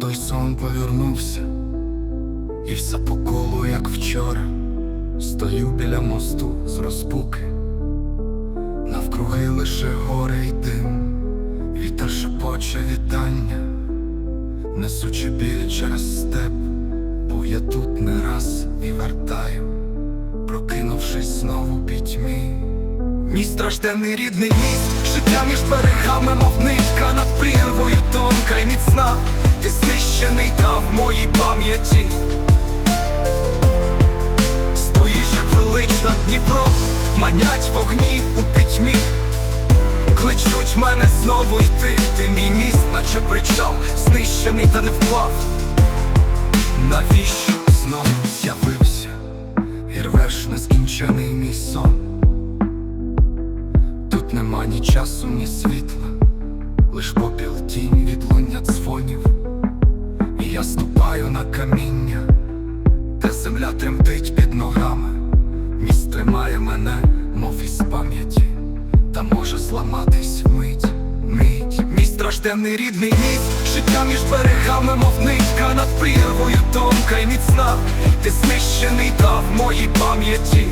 той сон повернувся, і все по колу, як вчора, стою біля мосту з розпуки, навкруги лише горе й дим, вітер шепоче вітання, несучи біль через степ, був я тут не раз і вертаю, прокинувшись знову пітьмі. Мій стражденний рідний міст, життя між берегами, мов нитка над прірвою й міцна, ти знищений та в моїй пам'яті. Стоїш як велична Дніпро, манять вогні у пітьмі, кличуть мене знову йти, ти мій міст, наче причал, знищений та не впав. Навіщо знову з'явився і рвеш нескінчений мій сон? Тут нема ні часу, ні світла, лиш попіл тінь від на каміння, де земля тремтить під ногами, міст тримає мене, мов із пам'яті, та може зламатись вмить, мить. Мій стражденний рідний міст, життя між берегами, мов нитка над прірвою тонка й міцна, ти знищений та в моїй пам'яті.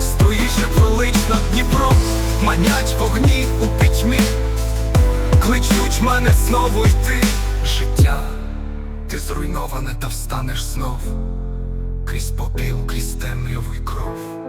Стоїш як велична Дніпро, манять вогні у пітьмі, кличуть мене знову йти. Життя, та встанеш знов, крізь попіл, крізь темряву й кров.